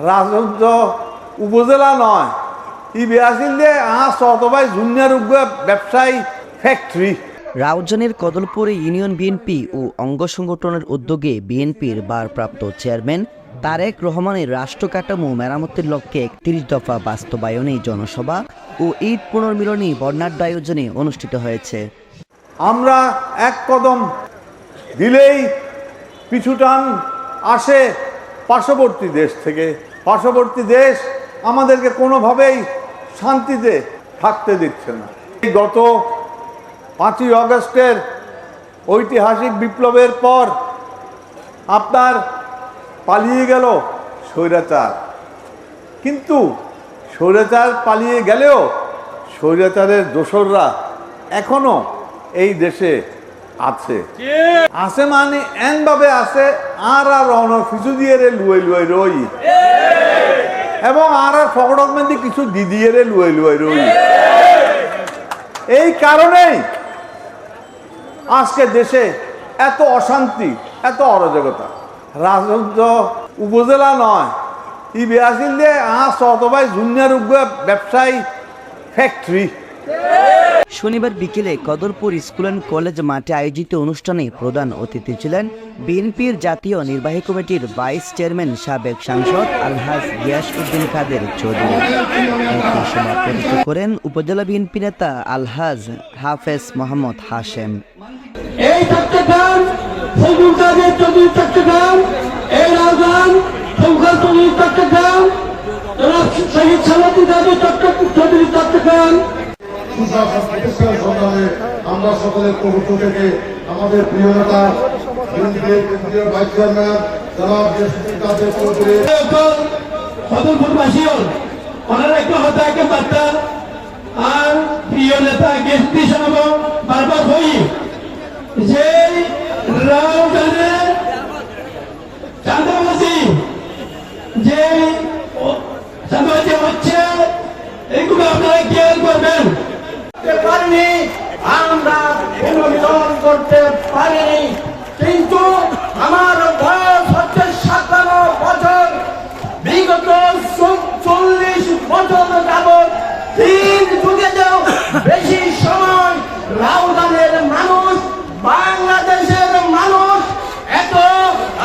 রাজস্ব উপজেলা নয়। ই বেয়াছিল যে আহ শতবাই জুনিয়র ব্যবসায়ী ফ্যাক্টরি রাউজানের কদলপুরে ইউনিয়ন বিএনপি ও অঙ্গ সংগঠনের উদ্যোগে বিএনপির ভারপ্রাপ্ত চেয়ারম্যান তারেক রহমানের রাষ্ট্র কাঠামো মেরামতের লক্ষ্যে একত্রিশ দফা বাস্তবায়নে জনসভা ও ঈদ পুনর্মিলনী বর্ণাঢ্য আয়োজনে অনুষ্ঠিত হয়েছে। আমরা এক কদম দিলেই পিছুটান আসে। পার্শ্ববর্তী দেশ থেকে। পার্শ্ববর্তী দেশ আমাদেরকে কোনোভাবেই শান্তিতে থাকতে দিচ্ছে না। এই গত পাঁচই অগস্টের ঐতিহাসিক বিপ্লবের পর আপনার পালিয়ে গেল স্বৈরাচার। কিন্তু স্বৈরাচার পালিয়ে গেলেও স্বৈরাচারের দোসররা এখনও এই দেশে আছে। আছে মানে এনভাবে আছে আর আর রন কিছু দিয়ে রে লুয়ে লুয়ে রই এবং আর আর ফকড়ক মেন্দি কিছু দিদিয়ে রে লুয়ে লুয়ে রই এই কারণেই আজকে দেশে এত অশান্তি এত অরাজকতা। রাজস্ব উপজেলা নয় ই বেয়াছিল যে আহ শতবাই জুনিয়র ব্যবসায়ী ফ্যাক্টরি। শনিবার বিকেলে কদরপুর স্কুল অ্যান্ড কলেজ মাঠে আয়োজিত অনুষ্ঠানে প্রধান অতিথি ছিলেন বিএনপির জাতীয় নির্বাহী কমিটির ভাইস চেয়ারম্যান সাবেক সাংসদ আলহাজ গিয়াস উদ্দিন কাদের চৌধুরী। করেন উপজেলা বিএনপি নেতা আলহাজ হাফেজ মোহাম্মদ হাশেম। চট্টগ্রাম। সুশাসন প্রতিষ্ঠার সন্ধানে আমরা সকলের পক্ষ থেকে আমাদের প্রিয় নেতা কেন্দ্রীয় ভাইস চেয়ারম্যান, জনাব জসিম কাদের চৌধুরী। যে চাঁদাবাসী হচ্ছে এইগুলো আপনারা খেয়াল করবেন করতে পারিনি আমরা পুনর্মিলন করতে পারিনি। কিন্তু আমার বয়স হচ্ছে সাতান্ন বছর। বিগত চল্লিশ বছর যাবৎ তিন যুগেতেও বেশি সময় রাউদানের মানুষ, বাংলাদেশের মানুষ এত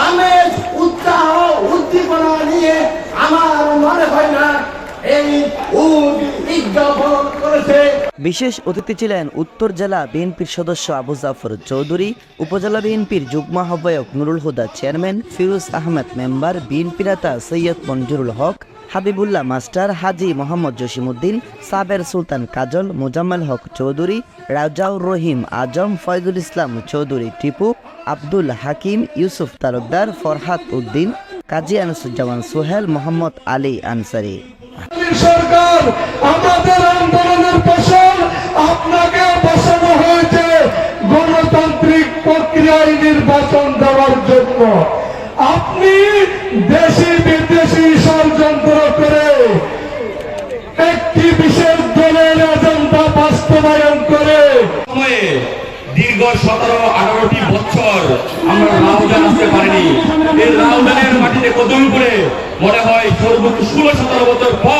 আমেজ, উৎসাহ, উদ্দীপনা নিয়ে আমার মনে হয় না এই উদ্যাপন করেছে। বিশেষ অতিথি ছিলেন উত্তর জেলা বিএনপির সদস্য আবু জাফর চৌধুরী, উপজেলা বিএনপির যুগ্ম আহ্বায়ক Nurul Huda chairman, Firoz Ahmed member, BNP নেতা সৈয়দ মঞ্জুরুল হক, হাবিবুল্লাহ মাস্টার, হাজি মোহাম্মদ জসিমুদ্দিন সাবের সুলতান কাজল, মোজাম্মেল হক চৌধুরী, রাজাউর রহিম আজম, ফয়জুল ইসলাম চৌধুরী টিপু, আব্দুল হাকিম, ইউসুফ তালুকদার, ফরহাদ উদ্দিন, কাজী আনসুজ্জামান সোহেল, মোহাম্মদ আলী আনসারি। সরকার, আমাদের আন্দোলনের ফসল আপনাকে বসানো হয়েছে গণতান্ত্রিক প্রক্রিয়ায় নির্বাচন দেওয়ার জন্য। আপনি দেশি বিদেশি ষড়যন্ত্র করে একটি বিশেষ দলের এজেন্ডা বাস্তবায়ন করে দীর্ঘ সতেরো আঠারোটি বছর আমরা রাউজান আসতে পারিনি। এই রাউজানের করে মনে হয় সর্বোচ্চ ষোলো সতেরো বছর পর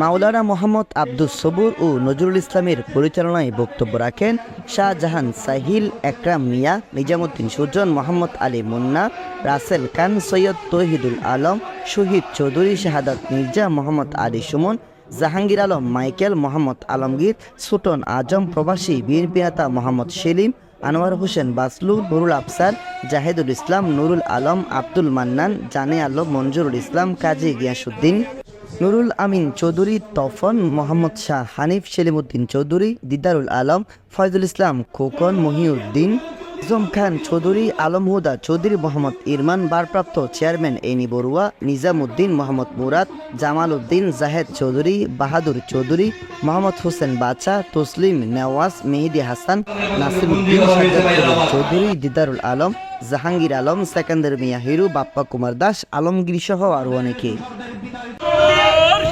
মাওলানা মোহাম্মদ আব্দুস সবুর ও নজরুল ইসলামের পরিচালনায় বক্তব্য রাখেন শাহজাহান সাহিল, একরাম মিয়া, নিজামুদ্দিন সুজন, মোহাম্মদ আলী মুন্না, রাসেল খান, সৈয়দ তহিদুল আলম, শহীদ চৌধুরী, শাহাদাত মির্জা, মোহাম্মদ আলী সুমন, জাহাঙ্গীর আলম, মাইকেল, মোহাম্মদ আলমগীর, সুটন আজম, প্রবাসী বীর নেতা মোহাম্মদ সেলিম, আনোয়ার হোসেন বাসলু, নুরুল আফসার জাহেদুল ইসলাম, নুরুল আলম, আব্দুল মান্নান, জানে আলম, মঞ্জুরুল ইসলাম, কাজী গিয়াসুদ্দিন নুরুল আমিন চৌধুরী, তফন মোহাম্মদ শাহ হানিফ, সেলিমুদ্দিন চৌধুরী, দিদারুল আলম, ফয়জুল ইসলাম, খোকন মহিউদ্দিন, আজম খান চৌধুরী, আলম হুদা চৌধুরী, মোহাম্মদ ইরমান বারপ্রাপ্ত চেয়ারম্যান এনি বড়ুয়া, নিজামুদ্দিন, মোহাম্মদ মুরাদ জামাল উদ্দিন জাহেদ চৌধুরী, বাহাদুর চৌধুরী, মোহাম্মদ হোসেন বাচা তসলিম নেওয়াজ, মেহেদি হাসান সাজ্জাদ কবির চৌধুরী, দিদারুল আলম, জাহাঙ্গীর আলম, সেকান্দার মিয়া হিরু, বাপ্পা কুমার দাস আলমগীর সহ আরও অনেকে।